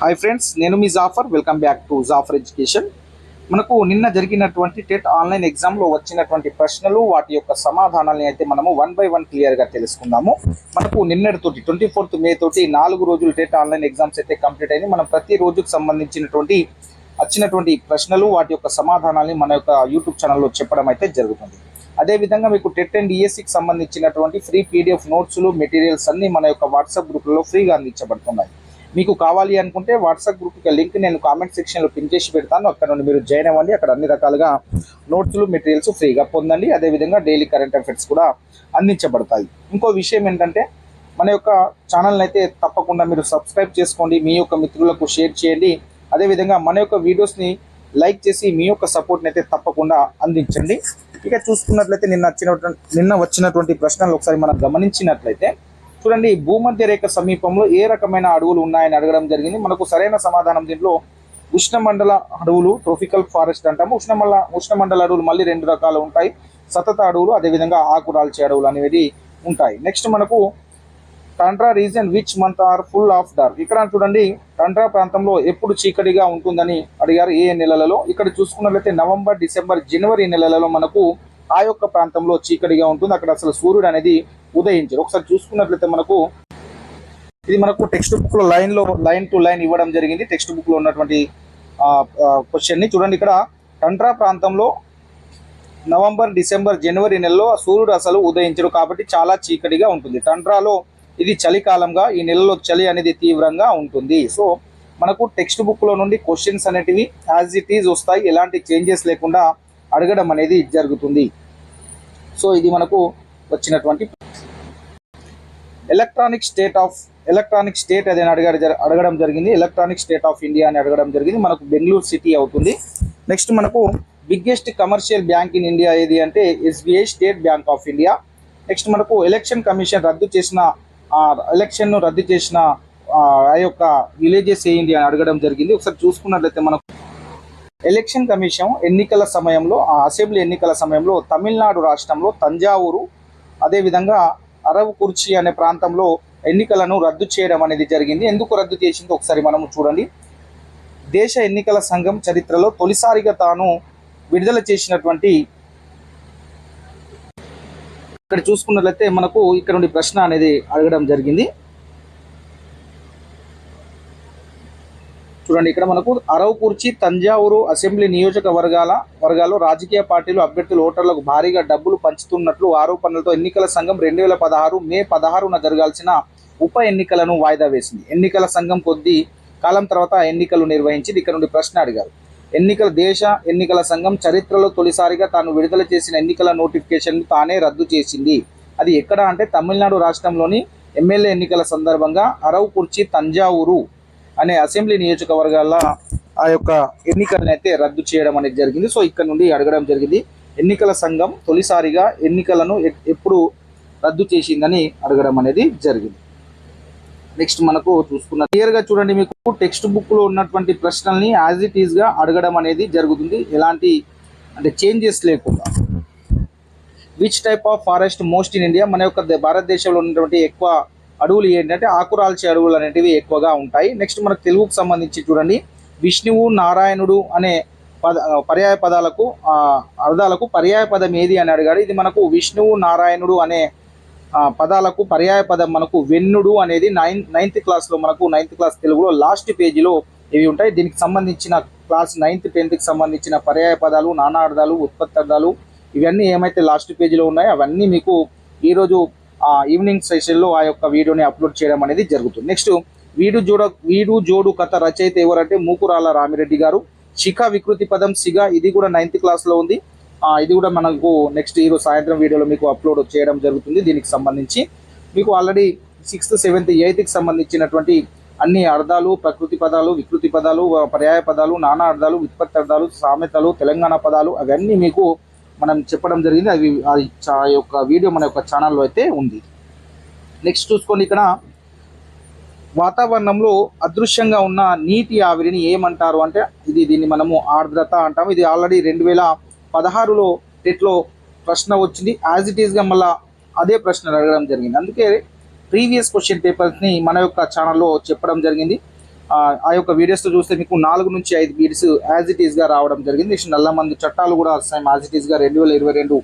Hi friends నేను మీ Jafar welcome back to Jafar education మనకు నిన్న జరిగినటువంటి టెట్ ఆన్లైన్ ఎగ్జామ్లో వచ్చినటువంటి ప్రశ్నలు వాటి యొక్క సమాధానాలని అయితే మనము వన్ బై వన్ క్లియర్గా తెలుసుకుందాము. మనకు నిన్నటితోటి ట్వంటీ ఫోర్త్ మే తోటి నాలుగు రోజులు టెట్ ఆన్లైన్ ఎగ్జామ్స్ అయితే కంప్లీట్ అయింది మనం ప్రతి రోజుకు సంబంధించినటువంటి వచ్చినటువంటి ప్రశ్నలు వాటి యొక్క సమాధానాలని మన యొక్క యూట్యూబ్ ఛానల్లో చెప్పడం అయితే జరుగుతుంది. అదేవిధంగా మీకు టెట్ అండ్ ఈఎస్సికి సంబంధించినటువంటి ఫ్రీ పీడిఎఫ్ నోట్స్లు మెటీరియల్స్ అన్నీ మన యొక్క వాట్సాప్ గ్రూప్లలో ఫ్రీగా అందించబడుతున్నాయి. మీకు కావాలి అనుకుంటే వాట్సాప్ గ్రూప్ లింక్ నేను కామెంట్ సెక్షన్లో పిన్ చేసి పెడతాను. అక్కడ నుండి మీరు జాయిన్ అవ్వండి. అక్కడ అన్ని రకాలుగా నోట్స్లు మెటీరియల్స్ ఫ్రీగా పొందండి. అదేవిధంగా డైలీ కరెంట్ అఫైర్స్ కూడా అందించబడతాయి. ఇంకో విషయం ఏంటంటే మన యొక్క ఛానల్ని అయితే తప్పకుండా మీరు సబ్స్క్రైబ్ చేసుకోండి. మీ యొక్క మిత్రులకు షేర్ చేయండి. అదేవిధంగా మన యొక్క వీడియోస్ని లైక్ చేసి మీ యొక్క సపోర్ట్ని అయితే తప్పకుండా అందించండి. ఇక చూసుకున్నట్లయితే నిన్న వచ్చినటువంటి నిన్న వచ్చినటువంటి ప్రశ్నలు ఒకసారి మనం గమనించినట్లయితే చూడండి భూమధ్య రేఖ సమీపంలో ఏ రకమైన అడవులు ఉన్నాయని అడగడం జరిగింది. మనకు సరైన సమాధానం దీంట్లో ఉష్ణమండల అడవులు ట్రోపికల్ ఫారెస్ట్ అంటాము. ఉష్ణమండల ఉష్ణమండల అడవులు మళ్ళీ రెండు రకాలు ఉంటాయి. సతత అడవులు అదేవిధంగా ఆకురాల్చే అడవులు అనేవి ఉంటాయి. నెక్స్ట్ మనకు tundra region which month are full of dark ఇక్కడ చూడండి టండ్రా ప్రాంతంలో ఎప్పుడు చీకటిగా ఉంటుందని అడిగారు ఏ నెలలలో. ఇక్కడ చూసుకున్నట్లయితే నవంబర్ డిసెంబర్ జనవరి నెలలలో మనకు ఆ యొక్క ప్రాంతంలో చీకటిగా ఉంటుంది. అక్కడ అసలు సూర్యుడు అనేది ఉదయించారు. ఒకసారి చూసుకున్నట్లయితే మనకు ఇది మనకు టెక్స్ట్ బుక్లో లైన్లో లైన్ టు లైన్ ఇవ్వడం జరిగింది. టెక్స్ట్ బుక్లో ఉన్నటువంటి క్వశ్చన్ని చూడండి. ఇక్కడ టండ్రా ప్రాంతంలో నవంబర్ డిసెంబర్ జనవరి నెలలో సూర్యుడు అసలు ఉదయించడు కాబట్టి చాలా చీకటిగా ఉంటుంది. టండ్రాలో ఇది చలికాలంగా ఈ నెలలో చలి అనేది తీవ్రంగా ఉంటుంది. సో మనకు టెక్స్ట్ బుక్లో నుండి క్వశ్చన్స్ అనేటివి యాజ్ ఇట్ ఈజ్ వస్తాయి. ఎలాంటి చేంజెస్ లేకుండా అడగడం అనేది జరుగుతుంది. సో ఇది మనకు వచ్చినటువంటి electronic state of electronic state అదే అడగడం అడగడం జరిగింది. ఎలక్ట్రానిక్ స్టేట్ ఆఫ్ ఇండియా అని అడగడం జరిగింది. మనకు బెంగళూరు సిటీ అవుతుంది. నెక్స్ట్ మనకు biggest commercial bank in India ఏది అంటే SBI state bank of India. Next మనకు ఎలక్షన్ కమిషన్ రద్దు చేసిన ఎలక్షన్ను రద్దు చేసిన ఆ ఆ యొక్క విలేజెస్ ఏంటి అని అడగడం జరిగింది. ఒకసారి చూసుకున్నట్లయితే మనకు ఎలక్షన్ కమిషన్ ఎన్నికల సమయంలో ఆ అసెంబ్లీ ఎన్నికల సమయంలో తమిళనాడు రాష్ట్రంలో తంజావూరు అదేవిధంగా అరవ్ కుర్చీ అనే ప్రాంతంలో ఎన్నికలను రద్దు చేయడం అనేది జరిగింది. ఎందుకు రద్దు చేసిందో ఒకసారి మనము చూడండి. దేశ ఎన్నికల సంఘం చరిత్రలో తొలిసారిగా తాను విడుదల చేసినటువంటి ఇక్కడ చూసుకున్నట్లయితే మనకు ఇక్కడ నుండి ప్రశ్న అనేది అడగడం జరిగింది. చూడండి ఇక్కడ మనకు అరవకుర్చి తంజావూరు అసెంబ్లీ నియోజకవర్గాల వర్గాల్లో రాజకీయ పార్టీలు అభ్యర్థులు ఓటర్లకు భారీగా డబ్బులు పంచుతున్నట్లు ఆరోపణలతో ఎన్నికల సంఘం రెండు వేల పదహారు మే పదహారున జరగాల్సిన ఉప ఎన్నికలను వాయిదా వేసింది. ఎన్నికల సంఘం కొద్ది కాలం తర్వాత ఎన్నికలు నిర్వహించి ఇక్కడ నుండి ప్రశ్న అడిగారు. ఎన్నికల దేశ ఎన్నికల సంఘం చరిత్రలో తొలిసారిగా తాను విడుదల చేసిన ఎన్నికల నోటిఫికేషన్ తానే రద్దు చేసింది. అది ఎక్కడ అంటే తమిళనాడు రాష్ట్రంలోని ఎమ్మెల్యే ఎన్నికల సందర్భంగా అరవకుర్చి తంజావూరు అనే అసెంబ్లీ నియోజకవర్గాల ఆ యొక్క ఎన్నికలను అయితే రద్దు చేయడం అనేది జరిగింది. సో ఇక్కడ నుండి అడగడం జరిగింది. ఎన్నికల సంఘం తొలిసారిగా ఎన్నికలను ఎప్పుడు రద్దు చేసిందని అడగడం అనేది జరిగింది. నెక్స్ట్ మనకు చూసుకున్న క్లియర్గా చూడండి మీకు. టెక్స్ట్ బుక్లో ఉన్నటువంటి ప్రశ్నల్ని యాజ్ ఇట్ ఈజ్గా అడగడం అనేది జరుగుతుంది. ఎలాంటి అంటే చేంజెస్ లేకుండా. Which type of forest most in India మన యొక్క భారతదేశంలో ఉన్నటువంటి ఎక్కువ అడవులు ఏంటంటే ఆకురాల్చే అడవులు అనేటివి ఎక్కువగా ఉంటాయి. నెక్స్ట్ మనకు తెలుగుకు సంబంధించి చూడండి. విష్ణువు నారాయణుడు అనే పద పర్యాయ పదాలకు అర్థాలకు పర్యాయ పదం ఏది అని అడిగాడు. ఇది మనకు విష్ణువు నారాయణుడు అనే పదాలకు పర్యాయ పదం మనకు వెన్నుడు అనేది నైన్ నైన్త్ క్లాస్లో మనకు నైన్త్ క్లాస్ తెలుగులో లాస్ట్ పేజీలో ఇవి ఉంటాయి. దీనికి సంబంధించిన క్లాస్ నైన్త్ టెన్త్కి సంబంధించిన పర్యాయ పదాలు నానార్థాలు ఉత్పత్తి అర్థాలు ఇవన్నీ ఏమైతే లాస్ట్ పేజీలో ఉన్నాయో అవన్నీ మీకు ఈరోజు ఈవినింగ్ సెషన్లో ఆ యొక్క వీడియోని అప్లోడ్ చేయడం అనేది జరుగుతుంది. నెక్స్ట్ వీడు జోడ వీడు జోడు కథ రచయిత ఎవరంటే మూకురాల రామిరెడ్డి గారు. శిఖ వికృతి పదం సిగ ఇది కూడా నైన్త్ క్లాస్లో ఉంది. ఇది కూడా మనకు నెక్స్ట్ ఈరోజు సాయంత్రం వీడియోలో మీకు అప్లోడ్ చేయడం జరుగుతుంది దీనికి సంబంధించి. మీకు ఆల్రెడీ సిక్స్త్ సెవెంత్ ఎయిత్కి సంబంధించినటువంటి అన్ని అర్థాలు ప్రకృతి పదాలు వికృతి పదాలు పర్యాయ పదాలు నానా అర్థాలు విత్పత్తి అర్థాలు సామెతలు తెలంగాణ పదాలు అవన్నీ మీకు మనం చెప్పడం జరిగింది. అవి అది ఆ యొక్క వీడియో మన యొక్క ఛానల్లో అయితే ఉంది. నెక్స్ట్ చూసుకోండి ఇక్కడ. వాతావరణంలో అదృశ్యంగా ఉన్న నీటి ఆవిరిని ఏమంటారు అంటే ఇది దీన్ని మనము ఆర్ద్రత అంటాము. ఇది ఆల్రెడీ రెండు వేల పదహారులో టెట్లో ప్రశ్న వచ్చింది. యాజ్ ఇట్ ఈస్గా మళ్ళా అదే ప్రశ్న అడగడం జరిగింది. అందుకే ప్రీవియస్ క్వశ్చన్ పేపర్స్ని మన యొక్క ఛానల్లో చెప్పడం జరిగింది. ఆ, యొక్క వీడియోస్తో చూస్తే మీకు నాలుగు నుంచి ఐదు బీడ్స్ యాజ్ ఇట్ ఈస్గా రావడం జరిగింది. నెక్స్ట్ నల్ల మంది చట్టాలు కూడా సేమ్ యాజ్ ఇట్ ఈస్గా రెండు వేల ఇరవై రెండు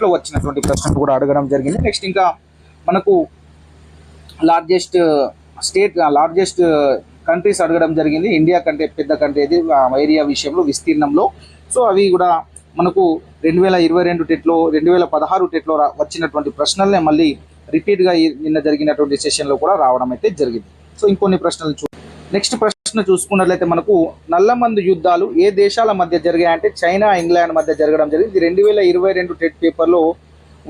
లో వచ్చినటువంటి ప్రశ్నలు కూడా అడగడం జరిగింది. నెక్స్ట్ ఇంకా మనకు లార్జెస్ట్ స్టేట్ లార్జెస్ట్ కంట్రీస్ అడగడం జరిగింది. ఇండియా కంటే పెద్ద కంట్రీ ఇది ఏరియా విషయంలో విస్తీర్ణంలో. సో అవి కూడా మనకు రెండు వేల ఇరవై రెండు టెట్లో రెండు వేల పదహారు టెట్లో రా- వచ్చినటువంటి ప్రశ్నలనే మళ్ళీ రిపీట్గా నిన్న జరిగినటువంటి సెషన్లో కూడా రావడం అయితే జరిగింది. సో ఇంకొన్ని ప్రశ్నలు చూ నెక్స్ట్ ప్రశ్న చూసుకున్నట్లయితే మనకు నల్లమందు యుద్ధాలు ఏ దేశాల మధ్య జరిగాయంటే చైనా ఇంగ్లాండ్ మధ్య జరగడం జరిగింది. రెండు వేల ఇరవై రెండు టెట్ పేపర్లో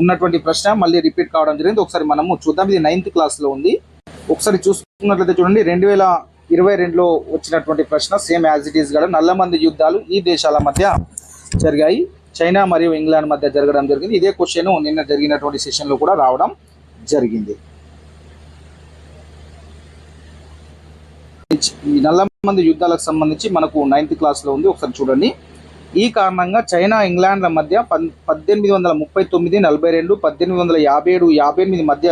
ఉన్నటువంటి ప్రశ్న. మళ్ళీ రిపీట్ కావడం జరిగింది. ఒకసారి మనము చూద్దాం. ఇది నైన్త్ క్లాస్లో ఉంది. ఒకసారి చూసుకున్నట్లయితే చూడండి. రెండు వేల ఇరవై రెండులో వచ్చినటువంటి ప్రశ్న సేమ్ యాజ్ ఇట్ ఈస్ కూడా నల్లమంది యుద్ధాలు ఈ దేశాల మధ్య జరిగాయి. చైనా మరియు ఇంగ్లాండ్ మధ్య జరగడం జరిగింది. ఇదే క్వశ్చన్ నిన్న జరిగినటువంటి సెషన్లో కూడా రావడం జరిగింది. ఈ నల్లమంది యుద్ధాలకు సంబంధించి మనకు నైన్త్ క్లాస్లో ఉంది. ఒకసారి చూడండి. ఈ కారణంగా చైనా ఇంగ్లాండ్ల మధ్య పద్దెనిమిది వందల ముప్పై తొమ్మిది నలభై రెండు పద్దెనిమిది వందల యాభై ఏడు యాభై ఎనిమిది మధ్య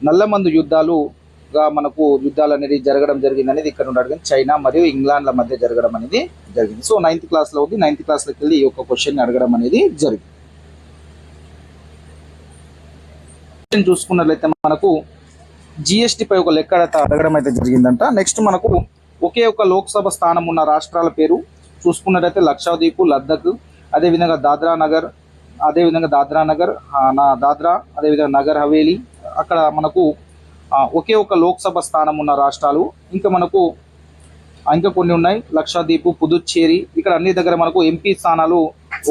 నల్లమందు యుద్ధాలుగా మనకు యుద్ధాలు అనేది జరగడం జరిగింది అనేది ఇక్కడ నుండి అడిగింది చైనా మరియు ఇంగ్లాండ్ల మధ్య జరగడం అనేది జరిగింది. సో నైన్త్ క్లాస్లో ఉంది. నైన్త్ క్లాస్లోకి వెళ్ళి ఈ యొక్క క్వశ్చన్ అడగడం అనేది జరిగింది. చూసుకున్నట్లయితే మనకు జిఎస్టీ పై ఒక లెక్క అడగడం అయితే జరిగిందంట. నెక్స్ట్ మనకు ఒకే ఒక లోక్సభ స్థానం ఉన్న రాష్ట్రాల పేరు చూసుకున్నట్లయితే లక్షద్వీప్ లద్దక్ అదేవిధంగా దాద్రా నగర్ అదేవిధంగా దాద్రా నగర్ నా దాద్రా అదేవిధంగా నగర్ హవేలీ అక్కడ మనకు ఒకే ఒక లోక్సభ స్థానం ఉన్న రాష్ట్రాలు. ఇంకా మనకు ఇంకా కొన్ని ఉన్నాయి. లక్షద్వీప్ పుదుచ్చేరి ఇక్కడ అన్ని దగ్గర మనకు ఎంపీ స్థానాలు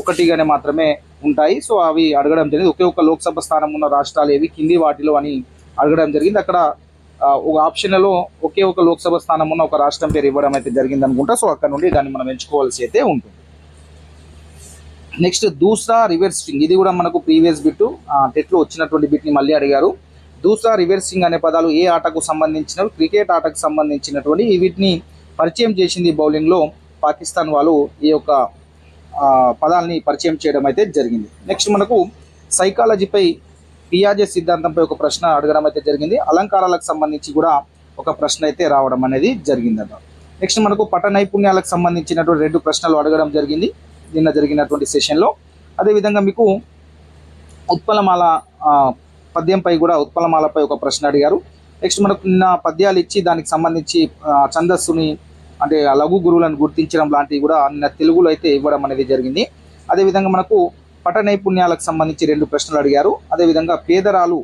ఒకటిగానే మాత్రమే ఉంటాయి. సో అవి అడగడం జరిగింది. ఒకే ఒక లోక్సభ స్థానం ఉన్న రాష్ట్రాలు ఏవి? కింది వాటిలో అని అడగడం జరిగింది. అక్కడ ఒక ఆప్షన్లలో ఒకే ఒక లోక్సభ స్థానం ఉన్న ఒక రాష్ట్రం పేరు ఇవ్వడం అయితే జరిగింది అనుకుంటా. సో అక్కడ నుండి దాన్ని మనం ఎంచుకోవాల్సి అయితే ఉంటుంది. నెక్స్ట్ దూసరా రివర్సింగ్ ఇది కూడా మనకు ప్రీవియస్ బిట్ టెట్లో వచ్చినటువంటి బిట్ని మళ్ళీ అడిగారు. దూసరా రివర్సింగ్ అనే పదాలు ఏ ఆటకు సంబంధించినవి క్రికెట్ ఆటకు సంబంధించినటువంటి వీటిని పరిచయం చేసింది బౌలింగ్లో పాకిస్తాన్ వాళ్ళు ఈ యొక్క పదాలని పరిచయం చేయడం అయితే జరిగింది. నెక్స్ట్ మనకు సైకాలజీపై పియాజే సిద్ధాంతంపై ఒక ప్రశ్న అడగడం అయితే జరిగింది. అలంకారాలకు సంబంధించి కూడా ఒక ప్రశ్న అయితే రావడం అనేది జరిగిందట. నెక్స్ట్ మనకు పట నైపుణ్యాలకు సంబంధించినటువంటి రెండు ప్రశ్నలు అడగడం జరిగింది. నిన్న జరిగినటువంటి సెషన్లో. అదేవిధంగా మీకు ఉత్పలమాల పద్యంపై కూడా ఉత్పలమాలపై ఒక ప్రశ్న అడిగారు. నెక్స్ట్ మనకు నిన్న పద్యాలు ఇచ్చి దానికి సంబంధించి ఛందస్సుని అంటే లఘు గురువులను గుర్తించడం లాంటివి కూడా నిన్న తెలుగులో అయితే ఇవ్వడం అనేది జరిగింది. అదేవిధంగా మనకు పట నైపుణ్యాలకు సంబంధించి రెండు ప్రశ్నలు అడిగారు. అదేవిధంగా పేదరాలు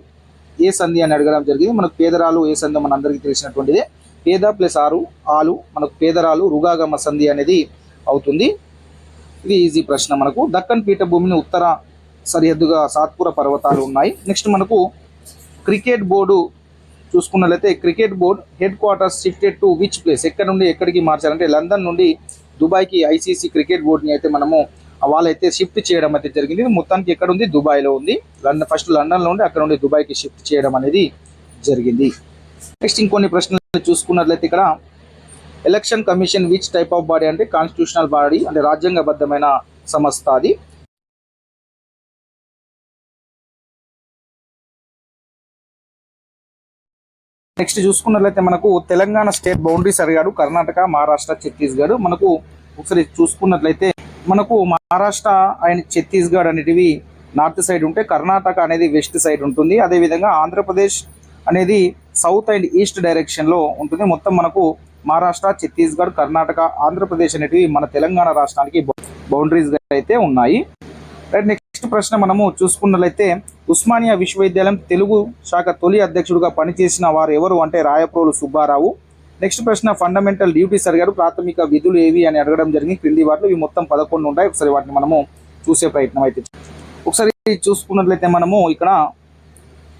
ఏ సంధి అని అడగడం జరిగింది. మనకు పేదరాలు ఏ సంధి మన అందరికీ తెలిసినటువంటిదే. పేద ప్లస్ ఆరు ఆలు మనకు పేదరాలు రుగాగమ సంధి అనేది అవుతుంది. ఇది ఈజీ ప్రశ్న మనకు. దక్కన్ పీఠభూమిని ఉత్తర సరిహద్దుగా సాత్పుర పర్వతాలు ఉన్నాయి. నెక్స్ట్ మనకు క్రికెట్ బోర్డు చూసుకున్నట్లయితే cricket board headquarters shifted to which place? ఎక్కడ నుండి ఎక్కడికి మార్చాలంటే లండన్ నుండి దుబాయ్కి ఐసీసీ క్రికెట్ బోర్డుని అయితే మనము వాళ్ళైతే షిఫ్ట్ చేయడం అయితే జరిగింది. మొత్తానికి ఎక్కడ ఉంది? దుబాయ్లో ఉంది. లండన్ ఫస్ట్ లండన్లో ఉండి అక్కడ నుండి దుబాయ్కి షిఫ్ట్ చేయడం అనేది జరిగింది. నెక్స్ట్ ఇంకొన్ని ప్రశ్నలు చూసుకున్నట్లయితే ఇక్కడ election commission which type of body అంటే కాన్స్టిట్యూషనల్ బాడీ అంటే రాజ్యాంగబద్ధమైన సంస్థ అది. నెక్స్ట్ చూసుకున్నట్లయితే మనకు తెలంగాణ స్టేట్ బౌండరీస్ అడిగాడు. కర్ణాటక మహారాష్ట్ర ఛత్తీస్గఢ్. మనకు ఒకసారి చూసుకున్నట్లయితే మనకు మహారాష్ట్ర అండ్ ఛత్తీస్గఢ్ అనేటివి నార్త్ సైడ్ ఉంటే కర్ణాటక అనేది వెస్ట్ సైడ్ ఉంటుంది. అదేవిధంగా ఆంధ్రప్రదేశ్ అనేది సౌత్ అండ్ ఈస్ట్ డైరెక్షన్లో ఉంటుంది. మొత్తం మనకు మహారాష్ట్ర ఛత్తీస్గఢ్ కర్ణాటక ఆంధ్రప్రదేశ్ అనేటివి మన తెలంగాణ రాష్ట్రానికి బౌండరీస్ అయితే ఉన్నాయి. రైట్ నెక్స్ట్ ప్రశ్న మనము చూసుకున్నట్లయితే ఉస్మానియా విశ్వవిద్యాలయం తెలుగు శాఖ తొలి అధ్యక్షుడిగా పనిచేసిన వారు ఎవరు అంటే రాయప్రోలు సుబ్బారావు. నెక్స్ట్ ప్రశ్న ఫండమెంటల్ డ్యూటీస్ అడిగారు. ప్రాథమిక విధులు ఏవి అని అడగడం జరిగింది. క్రింది వాటిలో ఇవి మొత్తం పదకొండు ఉంటాయి. ఒకసారి వాటిని మనము చూసే ప్రయత్నం అయితే ఒకసారి చూసుకున్నట్లయితే మనము ఇక్కడ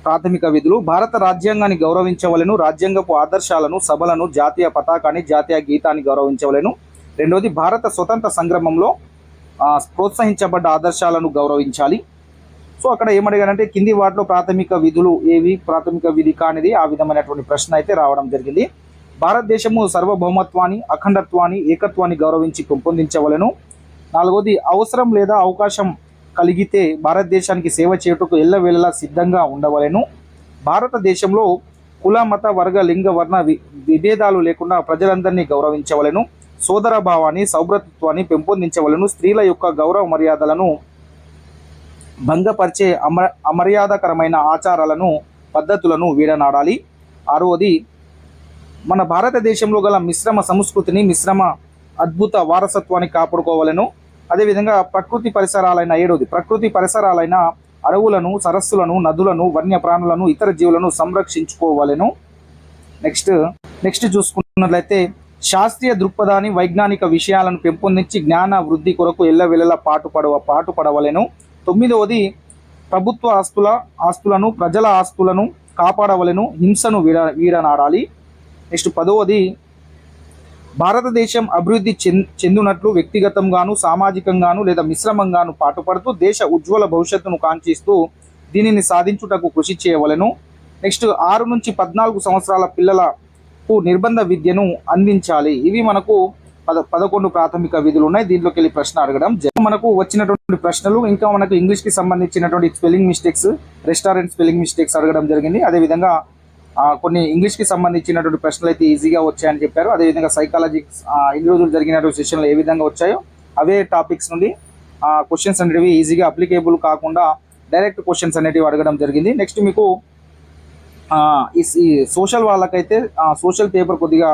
ప్రాథమిక విధులు. భారత రాజ్యాంగాన్ని గౌరవించవలను రాజ్యాంగపు ఆదర్శాలను సభలను జాతీయ పతాకాన్ని జాతీయ గీతాన్ని గౌరవించవలను. రెండవది భారత స్వతంత్ర సంగ్రామంలో ప్రోత్సహించబడ్డ ఆదర్శాలను గౌరవించాలి. సో అక్కడ ఏమడిగారంటే కింది వాటిలో ప్రాథమిక విధులు ఏవి ప్రాథమిక విధి కానిది ఆ విధమైనటువంటి ప్రశ్న అయితే రావడం జరిగింది. భారతదేశము సార్వభౌమత్వాన్ని అఖండత్వాన్ని ఏకత్వాన్ని గౌరవించి పెంపొందించవలను. నాలుగోది అవసరం లేదా అవకాశం కలిగితే భారతదేశానికి సేవ చేయుటకు ఎల్లవేళలా సిద్ధంగా ఉండవలెను. భారతదేశంలో కుల మత వర్గ లింగ వర్ణ వి- విభేదాలు లేకుండా ప్రజలందరినీ గౌరవించవలెను. సోదరభావాన్ని సౌభ్రతత్వాన్ని పెంపొందించవలను. స్త్రీల యొక్క గౌరవ మర్యాదలను భంగపరిచే అమ అమర్యాదకరమైన ఆచారాలను పద్ధతులను వీడనాడాలి. ఆరవది మన భారతదేశంలో గల మిశ్రమ సంస్కృతిని మిశ్రమ అద్భుత వారసత్వాన్ని కాపాడుకోవాలను అదేవిధంగా ప్రకృతి పరిసరాలైన ఏడవది ప్రకృతి పరిసరాలైన అడవులను సరస్సులను నదులను వన్యప్రాణులను ఇతర జీవులను సంరక్షించుకోవాలను. నెక్స్ట్ నెక్స్ట్ చూసుకున్నట్లయితే శాస్త్రీయ దృక్పథాన్ని వైజ్ఞానిక విషయాలను పెంపొందించి జ్ఞాన వృద్ధి కొరకు ఎల్లవెల్లలా పాటుపడవ పాటుపడవలను. తొమ్మిదవది ప్రభుత్వ ఆస్తుల ఆస్తులను ప్రజల ఆస్తులను కాపాడవలెను హింసను వీడ వీడనాడాలి నెక్స్ట్ పదవది భారతదేశం అభివృద్ధి చెంద చెందినట్లు వ్యక్తిగతంగాను సామాజికంగాను లేదా మిశ్రమంగాను పాటుపడుతూ దేశ ఉజ్వల భవిష్యత్తును కాంక్షిస్తూ దీనిని సాధించుటకు కృషి చేయవలెను. నెక్స్ట్ ఆరు నుంచి పద్నాలుగు సంవత్సరాల పిల్లలకు నిర్బంధ విద్యను అందించాలి. ఇవి మనకు పద పదకొండు ప్రాథమిక విధులు ఉన్నాయి. దీంట్లోకి వెళ్ళి ప్రశ్న అడగడం మనకు వచ్చినటువంటి ప్రశ్నలు ఇంకా మనకు ఇంగ్లీష్కి సంబంధించినటువంటి spelling mistakes restaurant spelling mistakes అడగడం జరిగింది. అదేవిధంగా కొన్ని ఇంగ్లీష్కి సంబంధించినటువంటి ప్రశ్నలు అయితే ఈజీగా వచ్చాయని చెప్పారు. అదేవిధంగా సైకాలజీ ఇన్ని రోజులు జరిగినటువంటి సెషన్లు ఏ విధంగా వచ్చాయో అవే టాపిక్స్ నుండి క్వశ్చన్స్ అనేటివి ఈజీగా అప్లికేబుల్ కాకుండా డైరెక్ట్ క్వశ్చన్స్ అనేటివి అడగడం జరిగింది. నెక్స్ట్ మీకు ఈ సోషల్ వాళ్ళకైతే సోషల్ పేపర్ కొద్దిగా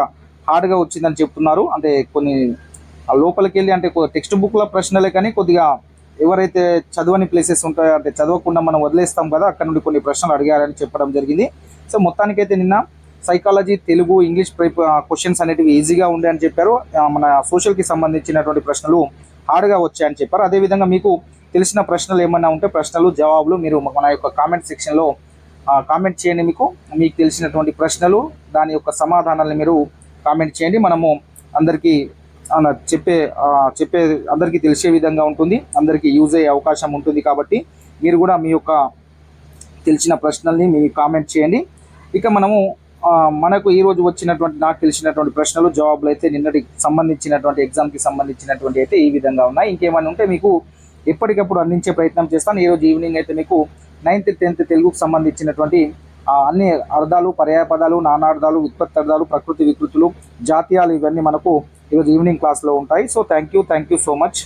హార్డ్గా వచ్చిందని చెప్తున్నారు. అంటే కొన్ని లోపలికి వెళ్ళి అంటే టెక్స్ట్ బుక్ల ప్రశ్నలే కానీ కొద్దిగా ఎవరైతే చదవని ప్లేసెస్ ఉంటాయో అంటే చదవకుండా మనం వదిలేస్తాం కదా అక్కడ నుండి కొన్ని ప్రశ్నలు అడిగారని చెప్పడం జరిగింది. సో మొత్తానికైతే నిన్న సైకాలజీ తెలుగు ఇంగ్లీష్ క్వశ్చన్స్ అనేటివి ఈజీగా ఉండే అని చెప్పారు. మన సోషల్కి సంబంధించినటువంటి ప్రశ్నలు హార్డ్గా వచ్చాయని చెప్పారు. అదేవిధంగా మీకు తెలిసిన ప్రశ్నలు ఏమన్నా ఉంటే ప్రశ్నలు జవాబులు మీరు మన యొక్క కామెంట్ సెక్షన్లో కామెంట్ చేయండి మీకు. మీకు తెలిసినటువంటి ప్రశ్నలు దాని యొక్క సమాధానాలను మీరు కామెంట్ చేయండి. మనము అందరికీ చెప్పే చెప్పే అందరికీ తెలిసే విధంగా ఉంటుంది. అందరికీ యూజ్ అయ్యే అవకాశం ఉంటుంది కాబట్టి మీరు కూడా మీ యొక్క తెలిసిన ప్రశ్నల్ని మీ కామెంట్ చేయండి. ఇక మనము మనకు ఈరోజు వచ్చినటువంటి నాకు తెలిసినటువంటి ప్రశ్నలు జవాబులు అయితే నిన్నటికి సంబంధించినటువంటి ఎగ్జామ్కి సంబంధించినటువంటి అయితే ఈ విధంగా ఉన్నాయి. ఇంకేమైనా ఉంటే మీకు ఎప్పటికప్పుడు అందించే ప్రయత్నం చేస్తాను. ఈరోజు ఈవినింగ్ అయితే మీకు నైన్త్ టెన్త్ తెలుగుకు సంబంధించినటువంటి అన్ని అర్థాలు పర్యాయపదాలు నానార్థాలు ఉత్పత్తి అర్థాలు ప్రకృతి వికృతులు జాతీయాలు ఇవన్నీ మనకు ఈరోజు ఈవినింగ్ క్లాస్లో ఉంటాయి. So thank you thank you so much